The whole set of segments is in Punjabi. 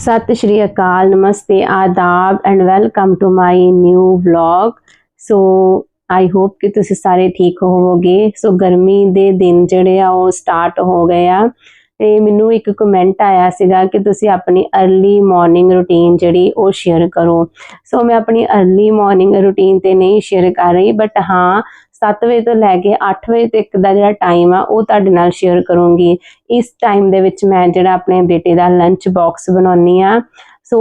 ਸਤਿ ਸ਼੍ਰੀ ਅਕਾਲ, ਨਮਸਤੇ, ਆਦਾਬ and welcome to my new vlog so I hope ਕਿ ਤੁਸੀਂ ਸਾਰੇ ਠੀਕ ਹੋਵੋਗੇ। ਸੋ ਗਰਮੀ ਦੇ ਦਿਨ ਜਿਹੜੇ ਆ, ਉਹ ਸਟਾਰਟ ਹੋ ਗਏ ਆ। ਤੇ ਮੈਨੂੰ ਇੱਕ ਕਮੈਂਟ ਆਇਆ ਸੀਗਾ ਕਿ ਤੁਸੀਂ ਆਪਣੀ ਅਰਲੀ ਮਾਰਨਿੰਗ ਰੁਟੀਨ ਜਿਹੜੀ ਉਹ ਸ਼ੇਅਰ ਕਰੋ। ਸੋ ਮੈਂ ਆਪਣੀ ਅਰਲੀ ਮਾਰਨਿੰਗ ਰੁਟੀਨ ਤੇ ਨਹੀਂ ਸ਼ੇਅਰ ਕਰ ਰਹੀ ਬਟ ਹਾਂ 7 ਵਜੇ ਤੋਂ ਲੈ ਕੇ 8 ਵਜੇ ਤੱਕ ਦਾ ਜਿਹੜਾ ਟਾਈਮ ਆ, ਉਹ ਤੁਹਾਡੇ ਨਾਲ ਸ਼ੇਅਰ ਕਰੂੰਗੀ। ਇਸ ਟਾਈਮ ਦੇ ਵਿੱਚ ਮੈਂ ਜਿਹੜਾ ਆਪਣੇ ਬੇਟੇ ਦਾ ਲੰਚ ਬਾਕਸ ਬਣਾਉਣੀ ਆ ਸੋ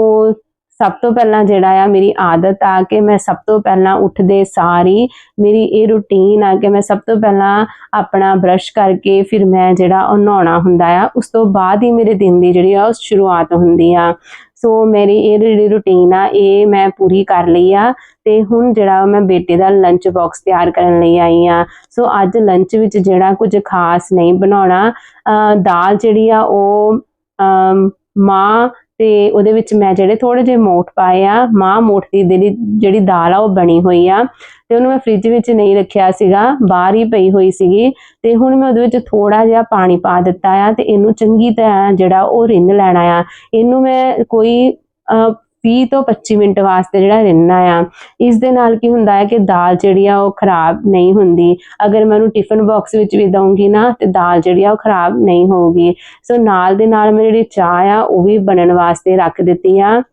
ਸਭ ਤੋਂ ਪਹਿਲਾਂ ਜਿਹੜਾ ਆ, ਮੇਰੀ ਆਦਤ ਆ ਕਿ ਮੈਂ ਸਭ ਤੋਂ ਪਹਿਲਾਂ ਉੱਠਦੇ ਸਾਰੀ ਮੇਰੀ ਇਹ ਰੁਟੀਨ ਆ ਕਿ ਮੈਂ ਸਭ ਤੋਂ ਪਹਿਲਾਂ ਆਪਣਾ ਬ੍ਰਸ਼ ਕਰਕੇ ਫਿਰ ਮੈਂ ਜਿਹੜਾ ਉਹ ਨਹਾਉਣਾ ਹੁੰਦਾ ਆ, ਉਸ ਤੋਂ ਬਾਅਦ ਹੀ ਮੇਰੇ ਦਿਨ ਦੀ ਜਿਹੜੀ ਆ ਉਹ ਸ਼ੁਰੂਆਤ ਹੁੰਦੀ ਆ। ਸੋ ਮੇਰੀ ਇਹ ਜਿਹੜੀ ਰੁਟੀਨ ਆ, ਇਹ ਮੈਂ ਪੂਰੀ ਕਰ ਲਈ ਆ ਤੇ ਹੁਣ ਜਿਹੜਾ ਮੈਂ ਬੇਟੇ ਦਾ ਲੰਚ ਬਾਕਸ ਤਿਆਰ ਕਰਨ ਲਈ ਆਈ ਆ। ਸੋ ਅੱਜ ਲੰਚ ਵਿੱਚ ਜਿਹੜਾ ਕੁਝ ਖਾਸ ਨਹੀਂ ਬਣਾਉਣਾ, ਅਹ ਦਾਲ ਜਿਹੜੀ ਆ ਉਹ, ਅਮ ਮਾਂ ਤੇ ਉਹਦੇ ਵਿੱਚ ਮੈਂ ਜਿਹੜੇ ਥੋੜੇ ਜਿਹੇ ਮੋਠ ਪਾਏ ਆ, ਮਾਂ ਮੋਠ ਦੀ ਜਿਹੜੀ ਜਿਹੜੀ ਦਾਲ ਆ, ਉਹ ਬਣੀ ਹੋਈ ਆ। ਤੇ ਉਹਨੂੰ ਮੈਂ ਫ੍ਰਿਜ ਵਿੱਚ ਨਹੀਂ ਰੱਖਿਆ ਸੀਗਾ, ਬਾਹਰ ਹੀ ਪਈ ਹੋਈ ਸੀਗੀ। ਤੇ ਹੁਣ ਮੈਂ ਉਹਦੇ ਵਿੱਚ ਥੋੜਾ ਜਿਹਾ ਪਾਣੀ ਪਾ ਦਿੱਤਾ ਆ ਤੇ ਇਹਨੂੰ ਚੰਗੀ ਤਰ੍ਹਾਂ ਜਿਹੜਾ ਉਹ ਰਿੰਨ ਲੈਣਾ ਆ। ਇਹਨੂੰ ਮੈਂ ਕੋਈ 20 ਤੋਂ 25 ਮਿੰਟ ਵਾਸਤੇ ਜਿਹੜਾ ਰਿੰਨਣਾ ਆ ਇਸ ਦੇ ਨਾਲ ਕੀ ਹੁੰਦਾ ਹੈ ਕਿ ਦਾਲ ਜਿਹੜੀ ਆ ਉਹ ਖਰਾਬ ਨਹੀਂ ਹੁੰਦੀ। ਅਗਰ ਮੈਂ ਉਹਨੂੰ ਟਿਫਨ ਬਾਕਸ ਵਿੱਚ ਵੀ ਦਊਂਗੀ ਨਾ, ਤੇ ਦਾਲ ਜਿਹੜੀ ਆ ਉਹ ਖਰਾਬ ਨਹੀਂ ਹੋਊਗੀ। ਸੋ ਨਾਲ ਦੇ ਨਾਲ ਮੈਂ ਜਿਹੜੀ ਚਾਹ ਆ, ਉਹ ਵੀ ਬਣਨ ਵਾਸਤੇ ਰੱਖ ਦਿੱਤੀ ਆ।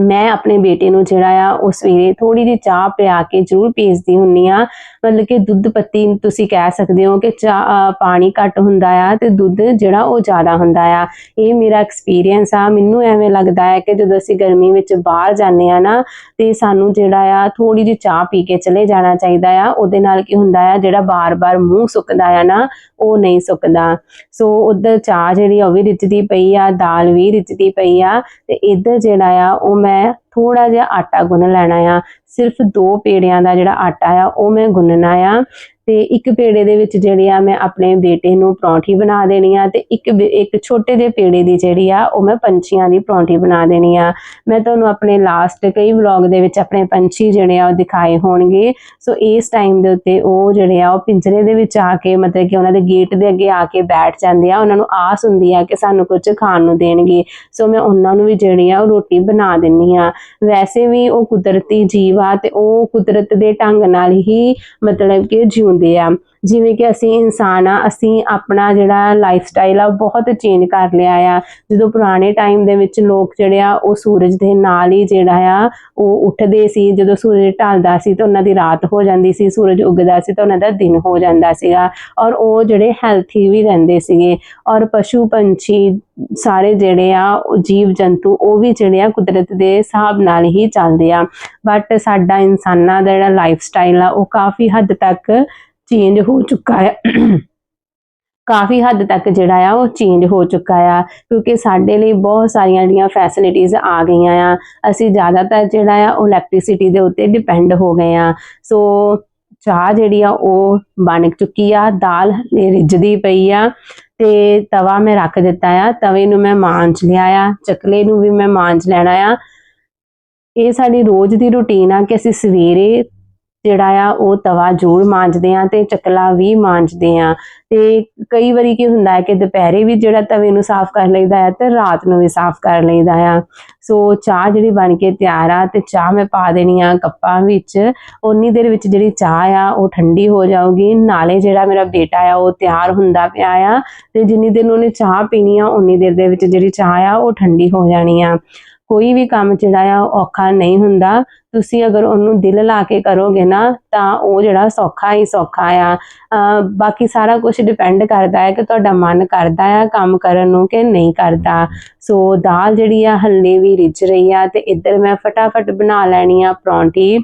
ਮੈਂ ਆਪਣੇ ਬੇਟੇ ਨੂੰ ਜਿਹੜਾ ਆ, ਉਹ ਸਵੇਰੇ ਥੋੜੀ ਜਿਹੀ ਚਾਹ ਪਿਆ ਕੇ ਜ਼ਰੂਰ ਭੇਜਦੀ ਹੁੰਨੀ ਆ ਮਤਲਬ ਕਿ ਦੁੱਧ ਪੱਤੀ ਤੁਸੀਂ ਕਹਿ ਸਕਦੇ ਹੋ ਕਿ ਚਾਹ ਪਾਣੀ ਘੱਟ ਹੁੰਦਾ ਆ ਤੇ ਦੁੱਧ ਜਿਹੜਾ ਉਹ ਜ਼ਿਆਦਾ ਹੁੰਦਾ ਆ। ਇਹ ਮੇਰਾ ਐਕਸਪੀਰੀਅੰਸ ਆ। ਮੈਨੂੰ ਐਵੇਂ ਲੱਗਦਾ ਹੈ ਕਿ ਜਦੋਂ ਅਸੀਂ ਗਰਮੀ ਵਿੱਚ ਬਾਹਰ ਜਾਂਦੇ ਆ ਨਾ, ਤੇ ਸਾਨੂੰ ਜਿਹੜਾ ਆ ਥੋੜੀ ਜਿਹੀ ਚਾਹ ਪੀ ਕੇ ਚਲੇ ਜਾਣਾ ਚਾਹੀਦਾ ਆ। ਉਹਦੇ ਨਾਲ ਕੀ ਹੁੰਦਾ ਆ, ਜਿਹੜਾ ਬਾਰ-ਬਾਰ ਮੂੰਹ ਸੁੱਕਦਾ ਆ ਨਾ, ਉਹ ਨਹੀਂ ਸੁੱਕਦਾ। ਸੋ ਉਧਰ ਚਾਹ ਜਿਹੜੀ ਆ ਉਹ ਵੀ ਰਿੱਝਦੀ ਪਈ ਆ, ਦਾਲ ਵੀ ਰਿੱਝਦੀ ਪਈ ਆ ਤੇ ਇੱਧਰ ਜਿਹੜਾ ਆ, ਉਹ ਮੈਂ ਥੋੜਾ ਜਿਹਾ ਆਟਾ ਗੁੰਨ ਲੈਣਾ ਆ। ਸਿਰਫ ਦੋ ਪੇੜਿਆਂ ਦਾ ਜਿਹੜਾ ਆਟਾ ਆ, ਉਹ ਮੈਂ ਗੁੰਨਣਾ ਆ। ਤੇ ਇੱਕ ਪੇੜੇ ਦੇ ਵਿੱਚ ਜਿਹੜੀ ਆ ਮੈਂ ਆਪਣੇ ਬੇਟੇ ਨੂੰ ਪਰੌਂਠੀ ਬਣਾ ਦੇਣੀ ਆ ਤੇ ਇੱਕ ਬੇ- ਇੱਕ ਛੋਟੇ ਜਿਹੇ ਪੇੜੇ ਦੀ ਜਿਹੜੀ ਆ ਉਹ ਮੈਂ ਪੰਛੀਆਂ ਦੀ ਪਰੌਂਠੀ ਬਣਾ ਦੇਣੀ ਆ। ਮੈਂ ਤੁਹਾਨੂੰ ਆਪਣੇ ਲਾਸਟ ਕਈ ਵਲੌਗ ਦੇ ਵਿੱਚ ਆਪਣੇ ਪੰਛੀ ਜਿਹੜੇ ਆ ਉਹ ਦਿਖਾਏ ਹੋਣਗੇ। ਸੋ ਇਸ ਟਾਈਮ ਦੇ ਉੱਤੇ ਉਹ ਜਿਹੜੇ ਆ ਉਹ ਪਿੰਜਰੇ ਦੇ ਵਿੱਚ ਆ ਕੇ ਮਤਲਬ ਕਿ ਉਹਨਾਂ ਦੇ ਗੇਟ ਦੇ ਅੱਗੇ ਆ ਕੇ ਬੈਠ ਜਾਂਦੇ ਆ। ਉਹਨਾਂ ਨੂੰ ਆਸ ਹੁੰਦੀ ਆ ਕਿ ਸਾਨੂੰ ਕੁਝ ਖਾਣ ਨੂੰ ਦੇਣਗੇ। ਸੋ ਮੈਂ ਉਹਨਾਂ ਨੂੰ ਵੀ ਜਿਹੜੀ ਆ ਉਹ ਰੋਟੀ ਬਣਾ ਦਿੰਨੀ ਆ। ਵੈਸੇ ਵੀ ਉਹ ਕੁਦਰਤੀ ਜੀਵ ਆ ਤੇ ਉਹ ਕੁਦਰਤ ਦੇ ਢੰਗ ਨਾਲ ਹੀ ਮਤਲਬ ਕਿ ਜਿਉ ਆ ਜਿਵੇਂ ਕਿ ਅਸੀਂ ਇਨਸਾਨ ਆ, ਅਸੀਂ ਆਪਣਾ ਜਿਹੜਾ ਲਾਈਫ ਸਟਾਈਲ ਆ, ਉਹ ਬਹੁਤ ਚੇਂਜ ਕਰ ਲਿਆ ਆ। ਜਦੋਂ ਪੁਰਾਣੇ ਟਾਈਮ ਦੇ ਵਿੱਚ ਲੋਕ ਜਿਹੜੇ ਆ, ਉਹ ਸੂਰਜ ਦੇ ਨਾਲ ਹੀ ਜਿਹੜਾ ਆ, ਉਹ ਉੱਠਦੇ ਸੀ। ਜਦੋਂ ਸੂਰਜ ਢਲਦਾ ਸੀ ਤਾਂ ਉਹਨਾਂ ਦੀ ਰਾਤ ਹੋ ਜਾਂਦੀ ਸੀ, ਸੂਰਜ ਉੱਗਦਾ ਸੀ ਤਾਂ ਉਹਨਾਂ ਦਾ ਦਿਨ ਹੋ ਜਾਂਦਾ ਸੀਗਾ। ਔਰ ਉਹ ਜਿਹੜੇ ਹੈਲਥੀ ਵੀ ਰਹਿੰਦੇ ਸੀਗੇ। ਔਰ ਪਸ਼ੂ, ਪੰਛੀ ਸਾਰੇ ਜਿਹੜੇ ਆ ਜੀਵ ਜੰਤੂ, ਉਹ ਵੀ ਜਿਹੜੇ ਆ ਕੁਦਰਤ ਦੇ ਹਿਸਾਬ ਨਾਲ ਹੀ ਚੱਲਦੇ ਆ। ਬਟ ਸਾਡਾ ਇਨਸਾਨਾਂ ਦਾ ਜਿਹੜਾ ਲਾਈਫ ਸਟਾਈਲ ਆ, ਉਹ ਕਾਫੀ ਹੱਦ ਤੱਕ ਚੇਂਜ ਹੋ ਚੁੱਕਾ ਹੈ। ਕਾਫੀ ਹੱਦ ਤੱਕ ਜਿਹੜਾ ਆ ਉਹ ਚੇਂਜ ਹੋ ਚੁੱਕਾ ਆ, ਕਿਉਂਕਿ ਸਾਡੇ ਲਈ ਬਹੁਤ ਸਾਰੀਆਂ ਜਿਹੜੀਆਂ ਫੈਸਿਲਿਟੀਆਂ ਆ ਗਈਆਂ ਆ। ਅਸੀਂ ਜ਼ਿਆਦਾਤਰ ਜਿਹੜਾ ਆ ਉਹ ਇਲੈਕਟ੍ਰਿਸਿਟੀ ਦੇ ਉੱਤੇ ਡਿਪੈਂਡ ਹੋ ਗਏ ਆ। ਸੋ ਚਾਹ ਜਿਹੜੀ ਆ ਉਹ ਬਣ ਚੁੱਕੀ ਆ, ਦਾਲ ਹਲੇ ਰਿੱਝਦੀ ਪਈ ਆ ਤੇ ਤਵਾ ਮੈਂ ਰੱਖ ਦਿੱਤਾ ਆ, ਤਵੇ ਨੂੰ ਮੈਂ ਮਾਂਜ ਲਿਆ ਆ, ਚਕਲੇ ਨੂੰ ਵੀ ਮੈਂ ਮਾਂਜ ਲੈਣਾ ਆ। ਇਹ ਸਾਡੀ ਰੋਜ਼ ਦੀ ਰੁਟੀਨ ਆ ਕਿ ਅਸੀਂ ਸਵੇਰੇ ਜਿਹੜਾ ਆ, ਉਹ ਤਵਾ ਜ਼ਰੂਰ ਮਾਂਜਦੇ ਆ ਤੇ ਚਕਲਾ ਵੀ ਮਾਂਜਦੇ ਆ। ਤੇ ਕਈ ਵਾਰੀ ਕੀ ਹੁੰਦਾ ਹੈ ਕਿ ਦੁਪਹਿਰੇ ਵੀ ਜਿਹੜਾ ਤਵੇ ਨੂੰ ਸਾਫ਼ ਕਰ ਲਈਦਾ ਆ ਤੇ ਰਾਤ ਨੂੰ ਵੀ ਸਾਫ਼ ਕਰ ਲਈਦਾ ਆ। ਸੋ ਚਾਹ ਜਿਹੜੀ ਬਣ ਕੇ ਤਿਆਰ ਆ ਤੇ ਚਾਹ ਮੈਂ ਪਾ ਦੇਣੀ ਆ ਕੱਪਾਂ ਵਿੱਚ। ਉਨੀ ਦੇਰ ਵਿੱਚ ਜਿਹੜੀ ਚਾਹ ਆ, ਉਹ ਠੰਡੀ ਹੋ ਜਾਊਗੀ। ਨਾਲੇ ਜਿਹੜਾ ਮੇਰਾ ਬੇਟਾ ਆ, ਉਹ ਤਿਆਰ ਹੁੰਦਾ ਪਿਆ ਆ ਤੇ ਜਿੰਨੀ ਦੇਰ ਉਹਨੇ ਚਾਹ ਪੀਣੀ ਆ ਉਨੀ ਦੇਰ ਦੇ ਵਿੱਚ ਜਿਹੜੀ ਚਾਹ ਆ, ਉਹ ਠੰਡੀ ਹੋ ਜਾਣੀ ਆ। ਕੋਈ ਵੀ ਕੰਮ ਜਿਹੜਾ ਆ ਉਹ ਔਖਾ ਨਹੀਂ ਹੁੰਦਾ। ਤੁਸੀਂ ਅਗਰ ਉਹਨੂੰ ਦਿਲ ਲਾ ਕੇ ਕਰੋਗੇ ਨਾ, ਤਾਂ ਉਹ ਜਿਹੜਾ ਸੌਖਾ ਹੀ ਸੌਖਾ ਆ। ਬਾਕੀ ਸਾਰਾ ਕੁਝ ਡਿਪੈਂਡ ਕਰਦਾ ਹੈ ਕਿ ਤੁਹਾਡਾ ਮਨ ਕਰਦਾ ਆ ਕੰਮ ਕਰਨ ਨੂੰ ਕਿ ਨਹੀਂ ਕਰਦਾ। ਸੋ ਦਾਲ ਜਿਹੜੀ ਆ ਹੱਲੇ ਵੀ ਰਿੱਝ ਰਹੀ ਆ ਤੇ ਇੱਧਰ ਮੈਂ ਫਟਾਫਟ ਬਣਾ ਲੈਣੀ ਆ ਪਰੌਂਠੀ।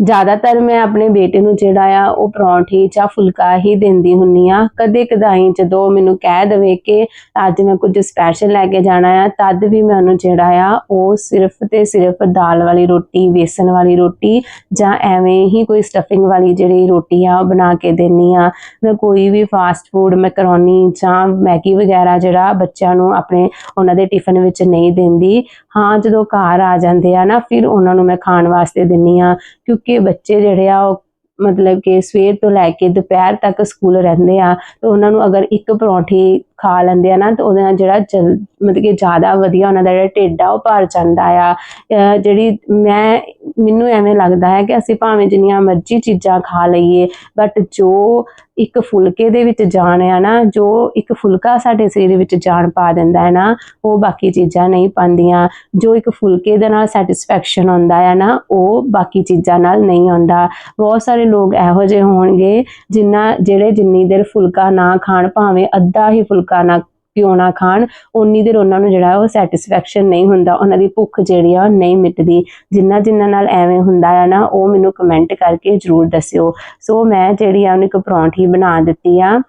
ਜ਼ਿਆਦਾਤਰ ਮੈਂ ਆਪਣੇ ਬੇਟੇ ਨੂੰ ਜਿਹੜਾ ਆ, ਉਹ ਪਰੌਂਠੀ ਜਾਂ ਫੁਲਕਾ ਹੀ ਦਿੰਦੀ ਹੁੰਨੀ ਆ ਕਦੇ ਕਦਾਈ ਜਦੋਂ ਮੈਨੂੰ ਕਹਿ ਦਵੇ ਕਿ ਅੱਜ ਮੈਂ ਕੁਝ ਸਪੈਸ਼ਲ ਲੈ ਕੇ ਜਾਣਾ ਆ, ਤਦ ਵੀ ਮੈਂ ਉਹਨੂੰ ਜਿਹੜਾ ਆ, ਉਹ ਸਿਰਫ ਤੇ ਸਿਰਫ ਦਾਲ ਵਾਲੀ ਰੋਟੀ, ਬੇਸਨ ਵਾਲੀ ਰੋਟੀ ਜਾਂ ਐਵੇਂ ਹੀ ਕੋਈ ਸਟਫਿੰਗ ਵਾਲੀ ਜਿਹੜੀ ਰੋਟੀ ਆ, ਉਹ ਬਣਾ ਕੇ ਦੇਣੀ ਆ ਮੈਂ ਕੋਈ ਵੀ ਫਾਸਟ ਫੂਡ ਮੈਕਰੋਨੀ ਜਾਂ ਮੈਗੀ ਵਗੈਰਾ ਜਿਹੜਾ ਬੱਚਿਆਂ ਨੂੰ ਆਪਣੇ ਉਹਨਾਂ ਦੇ ਟਿਫਨ ਵਿੱਚ ਨਹੀਂ ਦਿੰਦੀ। ਹਾਂ, ਜਦੋਂ ਘਰ ਆ ਜਾਂਦੇ ਆ ਨਾ, ਫਿਰ ਉਹਨਾਂ ਨੂੰ ਮੈਂ ਖਾਣ ਵਾਸਤੇ ਦਿੰਨੀ ਆ ਕਿਉਂਕਿ ਬੱਚੇ ਜਿਹੜੇ ਆ ਉਹ ਮਤਲਬ ਕਿ ਸਵੇਰ ਤੋਂ ਲੈ ਕੇ ਦੁਪਹਿਰ ਤੱਕ ਸਕੂਲ ਰਹਿੰਦੇ ਆ, ਤੇ ਉਹਨਾਂ ਨੂੰ ਅਗਰ ਇੱਕ ਪਰੌਂਠੀ ਖਾ ਲੈਂਦੇ ਆ ਨਾ, ਤੇ ਉਹਦੇ ਨਾਲ ਜਿਹੜਾ ਜਲ, ਮਤਲਬ ਕਿ ਜ਼ਿਆਦਾ ਵਧੀਆ ਉਹਨਾਂ ਦਾ ਜਿਹੜਾ ਢਿੱਡ ਆ, ਉਹ ਭਰ ਜਾਂਦਾ ਆ। ਜਿਹੜੀ ਮੈਂ, ਮੈਨੂੰ ਐਵੇਂ ਲੱਗਦਾ ਹੈ ਕਿ ਅਸੀਂ ਭਾਵੇਂ ਜਿੰਨੀਆਂ ਮਰਜ਼ੀ ਚੀਜ਼ਾਂ ਖਾ ਲਈਏ ਬਟ ਜੋ ਇੱਕ ਫੁਲਕੇ ਦੇ ਵਿੱਚ ਜਾਣ ਆ ਨਾ, ਜੋ ਇੱਕ ਫੁਲਕਾ ਸਾਡੇ ਸਰੀਰ ਵਿੱਚ ਜਾਣ ਪਾ ਦਿੰਦਾ ਹੈ ਨਾ, ਉਹ ਬਾਕੀ ਚੀਜ਼ਾਂ ਨਹੀਂ ਪਾਉਂਦੀਆਂ। ਜੋ ਇੱਕ ਫੁਲਕੇ ਦੇ ਨਾਲ ਸੈਟੀਸਫੈਕਸ਼ਨ ਆਉਂਦਾ ਹੈ ਨਾ, ਉਹ ਬਾਕੀ ਚੀਜ਼ਾਂ ਨਾਲ ਨਹੀਂ ਆਉਂਦਾ। ਬਹੁਤ ਸਾਰੇ ਲੋਕ ਇਹੋ ਜਿਹੇ ਹੋਣਗੇ ਜਿਨ੍ਹਾਂ ਜਿਹੜੇ ਜਿੰਨੀ ਦੇਰ ਫੁਲਕਾ ਨਾ ਖਾਣ, ਭਾਵੇਂ ਅੱਧਾ ਹੀ ਫੁਲਕਾ ਨਾ ਕਿਉਂ ਨਾ ਖਾਣ ਉਨੀ ਦੇਰ ਉਹਨਾਂ ਨੂੰ ਜਿਹੜਾ ਉਹ ਸੈਟੀਸਫੈਕਸ਼ਨ ਨਹੀਂ ਹੁੰਦਾ, ਉਹਨਾਂ ਦੀ ਭੁੱਖ ਜਿਹੜੀ ਆ ਉਹ ਨਹੀਂ ਮਿਟਦੀ। ਜਿੰਨਾ ਜਿੰਨਾ ਨਾਲ ਐਵੇਂ ਹੁੰਦਾ ਆ ਨਾ, ਉਹ ਮੈਨੂੰ ਕਮੈਂਟ ਕਰਕੇ ਜਰੂਰ ਦੱਸਿਓ। ਸੋ ਮੈਂ ਜਿਹੜੀ ਆ ਉਹਨੂੰ ਇੱਕ ਪਰੌਂਠੀ ਬਣਾ ਦਿੱਤੀ ਆ।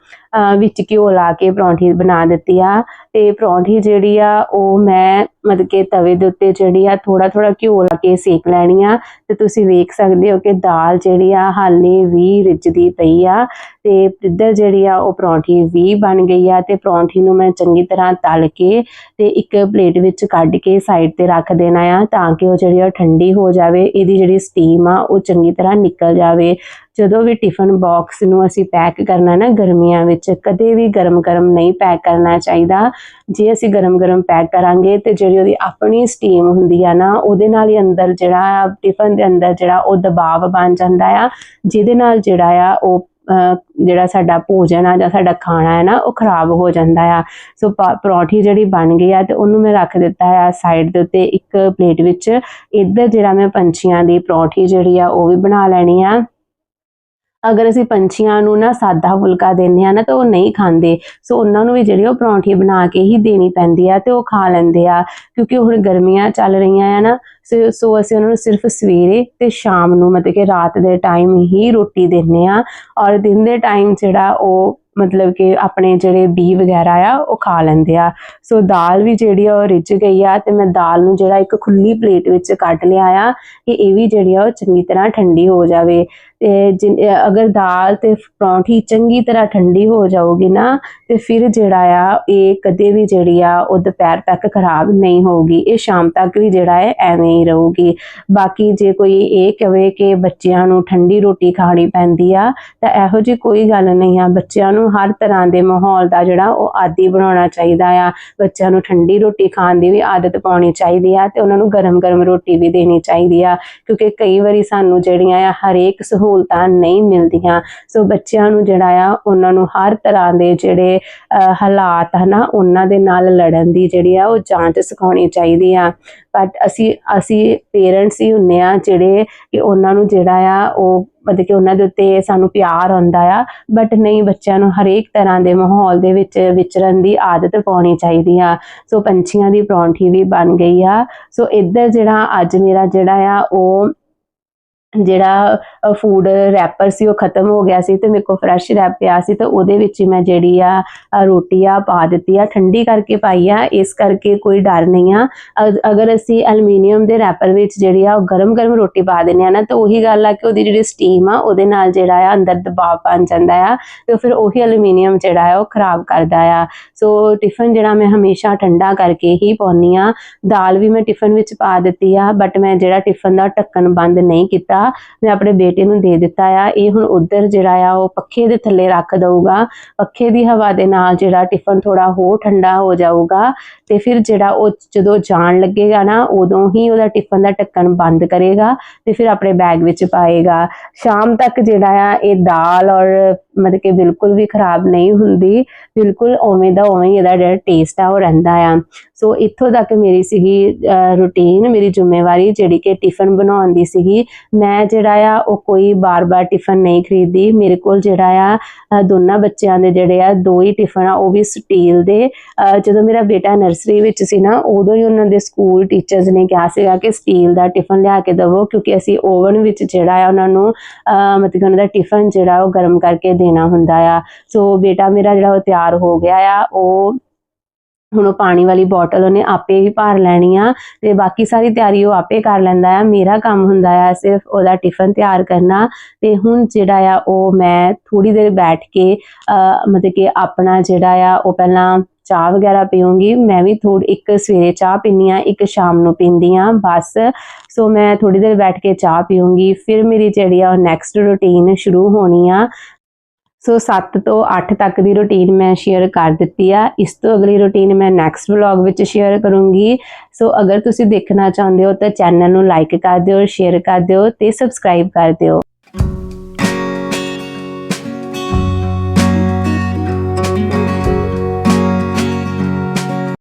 ਵਿੱਚ ਘਿਓ ਲਾ ਕੇ ਪਰੌਂਠੀ ਬਣਾ ਦਿੱਤੀ ਆ। ਤੇ ਪਰੌਂਠੀ ਜਿਹੜੀ ਆ, ਉਹ ਮੈਂ ਮਤਲਬ ਕਿ ਤਵੇ ਦੇ ਉੱਤੇ ਜਿਹੜੀ ਆ ਥੋੜਾ ਥੋੜਾ ਘਿਓ ਲਾ ਕੇ ਸੇਕ ਲੈਣੀ ਆ। ਤੇ ਤੁਸੀਂ ਵੇਖ ਸਕਦੇ ਹੋ ਕਿ ਦਾਲ ਜਿਹੜੀ ਆ, ਹਾਲੇ ਵੀ ਰਿੱਝਦੀ ਪਈ ਆ। ਤੇ ਇੱਧਰ ਜਿਹੜੀ ਆ, ਉਹ ਪਰੌਂਠੀ ਵੀ ਬਣ ਗਈ ਆ। ਤੇ ਪਰੌਂਠੀ ਨੂੰ ਮੈਂ ਚੰਗੀ ਤਰ੍ਹਾਂ ਤਲ ਕੇ ਤੇ ਇੱਕ ਪਲੇਟ ਵਿੱਚ ਕੱਢ ਕੇ ਸਾਈਡ ਤੇ ਰੱਖ ਦੇਣਾ ਆ, ਤਾਂ ਕਿ ਉਹ ਜਿਹੜੀ ਆ ਠੰਡੀ ਹੋ ਜਾਵੇ। ਇਹਦੀ ਜਿਹੜੀ ਸਟੀਮ ਆ, ਉਹ ਚੰਗੀ ਤਰ੍ਹਾਂ ਨਿਕਲ ਜਾਵੇ। ਜਦੋਂ ਵੀ ਟਿਫਨ ਬਾਕਸ ਨੂੰ ਅਸੀਂ ਪੈਕ ਕਰਨਾ ਨਾ ਗਰਮੀਆਂ ਵਿੱਚ, ਕਦੇ ਵੀ ਗਰਮ-ਗਰਮ ਨਹੀਂ ਪੈਕ ਕਰਨਾ ਚਾਹੀਦਾ। ਜੇ ਅਸੀਂ ਗਰਮ-ਗਰਮ ਪੈਕ ਕਰਾਂਗੇ ਤੇ ਜਿਹੜੀ ਉਹਦੀ ਆਪਣੀ ਸਟੀਮ ਹੁੰਦੀ ਆ ਨਾ, ਉਹਦੇ ਨਾਲ ਹੀ ਅੰਦਰ ਜਿਹੜਾ ਟਿਫਨ ਦੇ ਅੰਦਰ ਜਿਹੜਾ ਉਹ ਦਬਾਅ ਬਣ ਜਾਂਦਾ ਆ, ਜਿਹਦੇ ਨਾਲ ਜਿਹੜਾ ਆ ਉਹ ਜਿਹੜਾ ਸਾਡਾ ਭੋਜਨ ਆ ਜਾਂ ਸਾਡਾ ਖਾਣਾ ਹੈ ਨਾ, ਉਹ ਖਰਾਬ ਹੋ ਜਾਂਦਾ ਆ। ਸੋ ਪ- ਪਰੌਂਠੀ ਜਿਹੜੀ ਬਣ ਗਈ ਆ ਤੇ ਉਹਨੂੰ ਮੈਂ ਰੱਖ ਦਿੱਤਾ ਆ ਸਾਈਡ ਦੇ ਉੱਤੇ ਇੱਕ ਪਲੇਟ ਵਿੱਚ। ਇੱਧਰ ਜਿਹੜਾ ਮੈਂ ਪੰਛੀਆਂ ਦੀ ਪਰੌਂਠੀ ਜਿਹੜੀ ਆ ਉਹ ਵੀ ਬਣਾ ਲੈਣੀ ਆ। ਅਗਰ ਅਸੀਂ ਪੰਛੀਆਂ ਨੂੰ ਨਾ ਸਾਦਾ ਫੁਲਕਾ ਦਿੰਦੇ ਆ ਨਾ ਤਾਂ ਉਹ ਨਹੀਂ ਖਾਂਦੇ। ਸੋ ਉਹਨਾਂ ਨੂੰ ਵੀ ਜਿਹੜੀ ਉਹ ਪਰੌਂਠੀ ਬਣਾ ਕੇ ਹੀ ਦੇਣੀ ਪੈਂਦੀ ਆ ਤੇ ਉਹ ਖਾ ਲੈਂਦੇ ਆ। ਕਿਉਂਕਿ ਹੁਣ ਗਰਮੀਆਂ ਚੱਲ ਰਹੀਆਂ ਆ ਨਾ ਸੋ ਅਸੀਂ ਉਹਨਾਂ ਨੂੰ ਸਿਰਫ ਸਵੇਰੇ ਤੇ ਸ਼ਾਮ ਨੂੰ ਮਤਲਬ ਕਿ ਰਾਤ ਦੇ ਟਾਈਮ ਹੀ ਰੋਟੀ ਦਿੰਦੇ ਆ ਔਰ ਦਿਨ ਦੇ ਟਾਈਮ ਜਿਹੜਾ ਉਹ ਮਤਲਬ ਕਿ ਆਪਣੇ ਜਿਹੜੇ ਬੀ ਵਗੈਰਾ ਆ ਉਹ ਖਾ ਲੈਂਦੇ ਆ। ਸੋ ਦਾਲ ਵੀ ਜਿਹੜੀ ਆ ਉਹ ਰਿੱਝ ਗਈ ਆ ਤੇ ਮੈਂ ਦਾਲ ਨੂੰ ਜਿਹੜਾ ਇੱਕ ਖੁੱਲੀ ਪਲੇਟ ਵਿੱਚ ਕੱਢ ਲਿਆ ਆ ਕਿ ਇਹ ਵੀ ਜਿਹੜੀ ਆ ਉਹ ਚੰਗੀ ਤਰ੍ਹਾਂ ਠੰਡੀ ਹੋ ਜਾਵੇ। ਤੇ ਜਿਨ- ਅਗਰ ਦਾਲ ਤੇ ਪਰੌਂਠੀ ਚੰਗੀ ਤਰ੍ਹਾਂ ਠੰਡੀ ਹੋ ਜਾਊਗੀ ਨਾ, ਤੇ ਫਿਰ ਜਿਹੜਾ ਆ, ਇਹ ਕਦੇ ਵੀ ਜਿਹੜੀ ਆ, ਉਹ ਦੁਪਹਿਰ ਤੱਕ ਖਰਾਬ ਨਹੀਂ ਹੋਊਗੀ। ਇਹ ਸ਼ਾਮ ਤੱਕ ਵੀ ਜਿਹੜਾ ਹੈ, ਐਵੇਂ ਹੀ ਰਹੂਗੀ। ਬਾਕੀ ਜੇ ਕੋਈ ਇਹ ਕਵੇ ਕਿ ਬੱਚਿਆਂ ਨੂੰ ਠੰਡੀ ਰੋਟੀ ਖਾਣੀ ਪੈਂਦੀ ਆ, ਤਾਂ ਇਹੋ ਜਿਹੀ ਕੋਈ ਗੱਲ ਨਹੀਂ ਆ। ਬੱਚਿਆਂ ਨੂੰ ਹਰ ਤਰ੍ਹਾਂ ਦੇ ਮਾਹੌਲ ਦਾ ਜਿਹੜਾ, ਉਹ ਆਦੀ ਬਣਾਉਣਾ ਚਾਹੀਦਾ ਆ। ਬੱਚਿਆਂ ਨੂੰ ਠੰਡੀ ਰੋਟੀ ਖਾਣ ਦੀ ਵੀ ਆਦਤ ਪਾਉਣੀ ਚਾਹੀਦੀ ਆ ਤੇ ਉਹਨਾਂ ਨੂੰ ਗਰਮ-ਗਰਮ ਰੋਟੀ ਵੀ ਦੇਣੀ ਚਾਹੀਦੀ ਆ। ਕਿਉਂਕਿ ਕਈ ਵਾਰੀ ਸਾਨੂੰ ਜਿਹੜੀਆਂ ਆ, ਹਰੇਕ ਸਹੂਲਤਾਂ ਨਹੀਂ ਮਿਲਦੀਆਂ। ਸੋ ਬੱਚਿਆਂ ਨੂੰ ਜਿਹੜਾ ਆ ਉਹਨਾਂ ਨੂੰ ਹਰ ਤਰ੍ਹਾਂ ਦੇ ਜਿਹੜੇ ਅਹ, ਹਾਲਾਤ ਹਨਾ ਉਹਨਾਂ ਦੇ ਨਾਲ ਲੜਨ ਦੀ ਜਿਹੜੀ ਆ ਉਹ ਜਾਂਚ ਸਿਖਾਉਣੀ ਚਾਹੀਦੀ ਆ। ਬਟ ਅਸੀਂ ਅਸੀਂ ਪੇਰੈਂਟਸ ਹੀ ਹੁੰਨੇ ਆ ਜਿਹੜੇ ਕਿ ਉਹਨਾਂ ਨੂੰ ਜਿਹੜਾ ਆ ਉਹ ਮਤਲਬ ਕਿ ਉਹਨਾਂ ਦੇ ਉੱਤੇ ਸਾਨੂੰ ਪਿਆਰ ਆਉਂਦਾ ਆ। ਬਟ ਨਹੀਂ ਬੱਚਿਆਂ ਨੂੰ ਹਰੇਕ ਤਰ੍ਹਾਂ ਦੇ ਮਾਹੌਲ ਦੇ ਵਿੱਚ ਵਿਚਰਨ ਦੀ ਆਦਤ ਪਾਉਣੀ ਚਾਹੀਦੀ ਆ। ਸੋ ਪੰਛੀਆਂ ਦੀ ਪਰੌਂਠੀ ਵੀ ਬਣ ਗਈ ਆ। ਸੋ ਇੱਧਰ ਜਿਹੜਾ ਅੱਜ ਮੇਰਾ ਜਿਹੜਾ ਆ ਉਹ ਜਿਹੜਾ ਫੂਡ ਰੈਪਰ ਸੀ, ਉਹ ਖਤਮ ਹੋ ਗਿਆ ਸੀ ਤੇ ਮੇਰੇ ਕੋਲ ਫਰੈਸ਼ ਰੈਪ ਪਿਆ ਸੀ ਤੇ ਉਹਦੇ ਵਿੱਚ ਹੀ ਮੈਂ ਜਿਹੜੀ ਆ ਰੋਟੀ ਆ ਪਾ ਦਿੱਤੀ ਆ, ਠੰਡੀ ਕਰਕੇ ਪਾਈ ਆ, ਇਸ ਕਰਕੇ ਕੋਈ ਡਰ ਨਹੀਂ ਆ। ਅਗਰ ਅਸੀਂ ਐਲੂਮੀਨੀਅਮ ਦੇ ਰੈਪਰ ਵਿੱਚ ਜਿਹੜੀ ਆ, ਉਹ ਗਰਮ-ਗਰਮ ਰੋਟੀ ਪਾ ਦਿੰਦੇ ਆ ਨਾ, ਤਾਂ ਉਹੀ ਗੱਲ ਆ ਕਿ ਉਹਦੀ ਜਿਹੜੀ ਸਟੀਮ ਆ, ਉਹਦੇ ਨਾਲ ਜਿਹੜਾ ਆ ਅੰਦਰ ਦਬਾਅ ਬਣ ਜਾਂਦਾ ਆ ਤੇ ਫਿਰ ਉਹੀ ਐਲੂਮੀਨੀਅਮ ਜਿਹੜਾ ਆ, ਉਹ ਖਰਾਬ ਕਰਦਾ ਆ। ਸੋ ਟਿਫਨ ਜਿਹੜਾ ਮੈਂ ਹਮੇਸ਼ਾ ਠੰਡਾ ਕਰਕੇ ਹੀ ਪਾਉਣੀ ਆ। ਦਾਲ ਵੀ ਮੈਂ ਟਿਫਨ ਵਿੱਚ ਪਾ ਦਿੱਤੀ ਆ ਬਟ ਮੈਂ ਜਿਹੜਾ ਟਿਫਨ ਦਾ ਢੱਕਣ ਬੰਦ ਨਹੀਂ ਕੀਤਾ ਮੈਂ ਆਪਣੇ ਬੇਟੇ ਨੂੰ ਦੇ ਦਿੱਤਾ ਆ। ਇਹ ਹੁਣ ਉਧਰ ਜਿਹੜਾ ਆ, ਉਹ ਪੱਖੇ ਦੇ ਥੱਲੇ ਰੱਖ ਦਊਗਾ। ਪੱਖੇ ਦੀ ਹਵਾ ਦੇ ਨਾਲ ਜਿਹੜਾ ਟਿਫਨ ਥੋੜਾ ਹੋਰ ਠੰਡਾ ਹੋ ਜਾਊਗਾ ਤੇ ਫਿਰ ਜਿਹੜਾ ਉਹ ਜਦੋਂ ਜਾਣ ਲੱਗੇਗਾ ਨਾ, ਉਦੋਂ ਹੀ ਉਹਦਾ ਟਿਫਨ ਦਾ ਢੱਕਣ ਬੰਦ ਕਰੇਗਾ ਤੇ ਫਿਰ ਆਪਣੇ ਬੈਗ ਵਿੱਚ ਪਾਏਗਾ। ਸ਼ਾਮ ਤੱਕ ਜਿਹੜਾ ਆ, ਇਹ ਦਾਲ ਔਰ ਮਤਲਬ ਕਿ ਬਿਲਕੁਲ ਵੀ ਖਰਾਬ ਨਹੀਂ ਹੁੰਦੀ। ਬਿਲਕੁਲ ਉਵੇਂ ਦਾ ਉਵੇਂ ਹੀ ਇਹਦਾ ਜਿਹੜਾ ਟੇਸਟ ਆ, ਉਹ ਰਹਿੰਦਾ ਆ। ਸੋ ਇੱਥੋਂ ਤੱਕ ਮੇਰੀ ਸੀਗੀ ਰੁਟੀਨ ਮੇਰੀ ਜ਼ਿੰਮੇਵਾਰੀ ਜਿਹੜੀ ਕਿ ਟਿਫਨ ਬਣਾਉਣ ਦੀ ਸੀਗੀ। ਮੈਂ ਮੈਂ ਜਿਹੜਾ ਆ, ਉਹ ਕੋਈ ਬਾਰ-ਬਾਰ ਟਿਫਨ ਨਹੀਂ ਖਰੀਦੀ ਮੇਰੇ ਕੋਲ ਜਿਹੜਾ ਆ ਦੋਨਾਂ ਬੱਚਿਆਂ ਦੇ ਜਿਹੜੇ ਆ, ਦੋ ਹੀ ਟਿਫਨ ਆ, ਉਹ ਵੀ ਸਟੀਲ ਦੇ। ਜਦੋਂ ਮੇਰਾ ਬੇਟਾ ਨਰਸਰੀ ਵਿੱਚ ਸੀ ਨਾ, ਉਦੋਂ ਹੀ ਉਹਨਾਂ ਦੇ ਸਕੂਲ ਟੀਚਰਸ ਨੇ ਕਿਹਾ ਸੀਗਾ ਕਿ ਸਟੀਲ ਦਾ ਟਿਫਨ ਲਿਆ ਕੇ ਦੇਵੋ, ਕਿਉਂਕਿ ਅਸੀਂ ਓਵਨ ਵਿੱਚ ਜਿਹੜਾ ਆ, ਉਹਨਾਂ ਨੂੰ ਮਤਲਬ ਕਿ ਉਹਨਾਂ ਦਾ ਟਿਫਨ ਜਿਹੜਾ ਉਹ ਗਰਮ ਕਰਕੇ ਦੇਣਾ ਹੁੰਦਾ ਆ। ਸੋ ਬੇਟਾ ਮੇਰਾ ਜਿਹੜਾ ਉਹ ਤਿਆਰ ਹੋ ਗਿਆ ਆ, ਉਹ ਹੁਣ ਉਹ ਪਾਣੀ ਵਾਲੀ ਬੋਟਲ ਉਹਨੇ ਆਪੇ ਹੀ ਭਰ ਲੈਣੀ ਆ ਤੇ ਬਾਕੀ ਸਾਰੀ ਤਿਆਰੀ ਉਹ ਆਪੇ ਕਰ ਲੈਂਦਾ ਆ। ਮੇਰਾ ਕੰਮ ਹੁੰਦਾ ਆ ਸਿਰਫ ਉਹਦਾ ਟਿਫਨ ਤਿਆਰ ਕਰਨਾ ਤੇ ਹੁਣ ਜਿਹੜਾ ਆ ਉਹ ਮੈਂ ਥੋੜੀ ਦੇਰ ਬੈਠ ਕੇ ਮਤਲਬ ਕਿ ਆਪਣਾ ਜਿਹੜਾ ਆ ਉਹ ਪਹਿਲਾਂ ਚਾਹ ਵਗੈਰਾ ਪੀਉਂਗੀ ਮੈਂ ਵੀ ਥੋੜੀ ਇੱਕ ਸਵੇਰੇ ਚਾਹ ਪੀਂਦੀ ਆ, ਇੱਕ ਸ਼ਾਮ ਨੂੰ ਪੀਂਦੀ ਆ, ਬਸ। ਸੋ ਮੈਂ ਥੋੜੀ ਦੇਰ ਬੈਠ ਕੇ ਚਾਹ ਪੀਉਂਗੀ ਫਿਰ ਮੇਰੀ ਜਿਹੜੀ ਆ ਉਹ ਨੈਕਸਟ ਰੁਟੀਨ ਸ਼ੁਰੂ ਹੋਣੀ ਆ। ਸੋ 7 ਤੋਂ 8 ਤੱਕ ਦੀ ਰੁਟੀਨ ਮੈਂ ਸ਼ੇਅਰ ਕਰ ਦਿੱਤੀ ਆ। ਇਸ ਤੋਂ ਅਗਲੀ ਰੁਟੀਨ ਮੈਂ ਨੈਕਸਟ ਵਲੌਗ ਵਿੱਚ ਸ਼ੇਅਰ ਕਰੂੰਗੀ। ਸੋ ਅਗਰ ਤੁਸੀਂ ਦੇਖਣਾ ਚਾਹੁੰਦੇ ਹੋ ਤਾਂ ਚੈਨਲ ਨੂੰ ਲਾਈਕ ਕਰ ਦਿਓ ਸ਼ੇਅਰ ਕਰ ਦਿਓ ਤੇ ਸਬਸਕ੍ਰਾਈਬ ਕਰ ਦਿਓ।